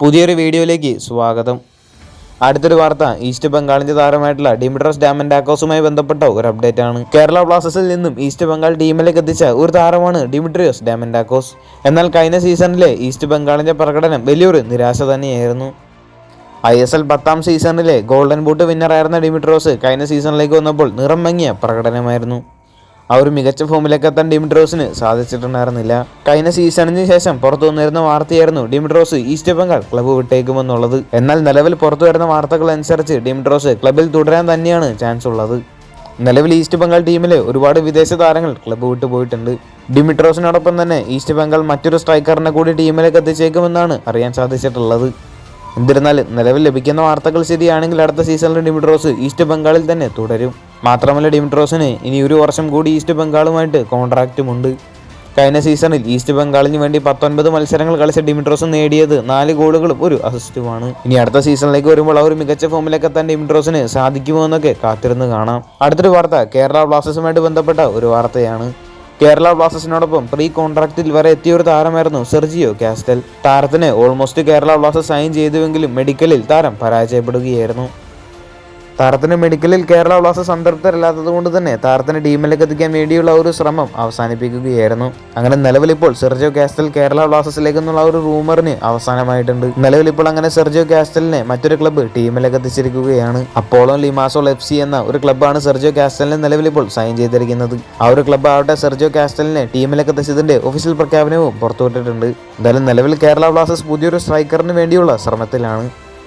പുതിയൊരു വീഡിയോയിലേക്ക് സ്വാഗതം. അടുത്തൊരു വാർത്ത ഈസ്റ്റ് ബംഗാളിന്റെ താരമായിട്ടുള്ള ഡിമിട്രസ് ഡാമൻഡാക്കോസുമായി ബന്ധപ്പെട്ട ഒരു അപ്ഡേറ്റ് ആണ് കേരള ബ്ലാസ്റ്റേഴ്സിൽ നിന്നും ഈസ്റ്റ് ബംഗാൾ ടീമിലേക്ക് എത്തിച്ച ഒരു താരമാണ് ഡിമിട്രിയോസ് ഡാമൻഡാക്കോസ് എന്നാൽ കഴിഞ്ഞ സീസണിലെ ഈസ്റ്റ് ബംഗാളിന്റെ പ്രകടനം വലിയൊരു നിരാശ തന്നെയായിരുന്നു. ഐ എസ് എൽ പത്താം സീസണിലെ ഗോൾഡൻ ബൂട്ട് വിന്നറായിരുന്ന ഡിമിട്രോസ് കഴിഞ്ഞ സീസണിലേക്ക് വന്നപ്പോൾ നിറം മങ്ങിയ പ്രകടനമായിരുന്നു. ആ ഒരു മികച്ച ഫോമിലേക്ക് എത്താൻ ഡിമിട്രോസിന് സാധിച്ചിട്ടുണ്ടായിരുന്നില്ല. കഴിഞ്ഞ സീസണിന് ശേഷം പുറത്തു വന്നിരുന്ന വാർത്തയായിരുന്നു ഡിമിട്രോസ് ഈസ്റ്റ് ബംഗാൾ ക്ലബ്ബ് വിട്ടേക്കുമെന്നുള്ളത്. എന്നാൽ നിലവിൽ പുറത്തു വരുന്ന വാർത്തകൾ അനുസരിച്ച് ഡിമിട്രോസ് ക്ലബിൽ തുടരാൻ തന്നെയാണ് ചാൻസ് ഉള്ളത്. നിലവിൽ ഈസ്റ്റ് ബംഗാൾ ടീമിൽ ഒരുപാട് വിദേശ താരങ്ങൾ ക്ലബ്ബ് വിട്ടു പോയിട്ടുണ്ട്. ഡിമിട്രോസിനോടൊപ്പം തന്നെ ഈസ്റ്റ് ബംഗാൾ മറ്റൊരു സ്ട്രൈക്കറിനെ കൂടി ടീമിലേക്ക് എത്തിച്ചേക്കുമെന്നാണ് അറിയാൻ സാധിച്ചിട്ടുള്ളത്. എന്നിരുന്നാലും നിലവിൽ ലഭിക്കുന്ന വാർത്തകൾ ശരിയാണെങ്കിൽ അടുത്ത സീസണിൽ ഡിമിട്രോസ് ഈസ്റ്റ് ബംഗാളിൽ തന്നെ തുടരും. മാത്രമല്ല ഡിമിട്രോസിന് ഇനി ഒരു വർഷം കൂടി ഈസ്റ്റ് ബംഗാളുമായിട്ട് കോൺട്രാക്റ്റുമുണ്ട്. കഴിഞ്ഞ സീസണിൽ ഈസ്റ്റ് ബംഗാളിന് വേണ്ടി പത്തൊൻപത് മത്സരങ്ങൾ കളിച്ച ഡിമിട്രോസ് നേടിയത് നാല് ഗോളുകളും ഒരു അസിസ്റ്റുമാണ്. ഇനി അടുത്ത സീസണിലേക്ക് വരുമ്പോൾ ആ ഒരു മികച്ച ഫോമിലേക്ക് എത്താൻ ഡിമിട്രോസിന് സാധിക്കുമോ എന്നൊക്കെ കാത്തിരുന്ന് കാണാം. അടുത്തൊരു വാർത്ത കേരള ബ്ലാസ്റ്റേഴ്സുമായിട്ട് ബന്ധപ്പെട്ട ഒരു വാർത്തയാണ്. കേരള ബ്ലാസ്റ്റേഴ്സിനോടൊപ്പം പ്രീ കോൺട്രാക്റ്റിൽ വരെ എത്തിയ ഒരു താരമായിരുന്നു സെർജിയോ കാസ്റ്റൽ. താരത്തിന് ഓൾമോസ്റ്റ് കേരള ബ്ലാസ്റ്റേഴ്സ് സൈൻ ചെയ്തുവെങ്കിലും മെഡിക്കലിൽ താരം പരാജയപ്പെടുകയായിരുന്നു. താരത്തിന് മെഡിക്കലിൽ കേരള ബ്ലാസ്റ്റേഴ്സ് സംതൃപ്തരല്ലാത്തത് കൊണ്ട് തന്നെ താരത്തിന് ടീമിലേക്ക് എത്തിക്കാൻ വേണ്ടിയുള്ള ഒരു ശ്രമം അവസാനിപ്പിക്കുകയായിരുന്നു. അങ്ങനെ നിലവിൽ ഇപ്പോൾ സെർജിയോ കാസ്റ്റൽ കേരള ബ്ലാസ്റ്റേഴ്സിലേക്ക് എന്നുള്ള ഒരു റൂമറിന് അവസാനമായിട്ടുണ്ട്. നിലവിൽ ഇപ്പോൾ അങ്ങനെ സെർജിയോ കാസ്റ്റലിനെ മറ്റൊരു ക്ലബ്ബ് ടീമിലേക്ക് എത്തിച്ചിരിക്കുകയാണ്. അപ്പോളോ ലിമാസോൾ എഫ് സി എന്ന ഒരു ക്ലബ്ബാണ് സെർജിയോ കാസ്റ്റലിനെ നിലവിലിപ്പോൾ സൈൻ ചെയ്തിരിക്കുന്നത്. ആ ഒരു ക്ലബ്ബ് ആവട്ടെ സെർജിയോ കാസ്റ്റലിനെ ടീമിലേക്ക് എത്തിച്ചതിന്റെ ഒഫീഷ്യൽ പ്രഖ്യാപനവും പുറത്തുവിട്ടിട്ടുണ്ട്. എന്തായാലും നിലവിൽ കേരള ബ്ലാസ്റ്റേഴ്സ് പുതിയൊരു സ്ട്രൈക്കറിന് വേണ്ടിയുള്ള ശ്രമത്തിലാണ്.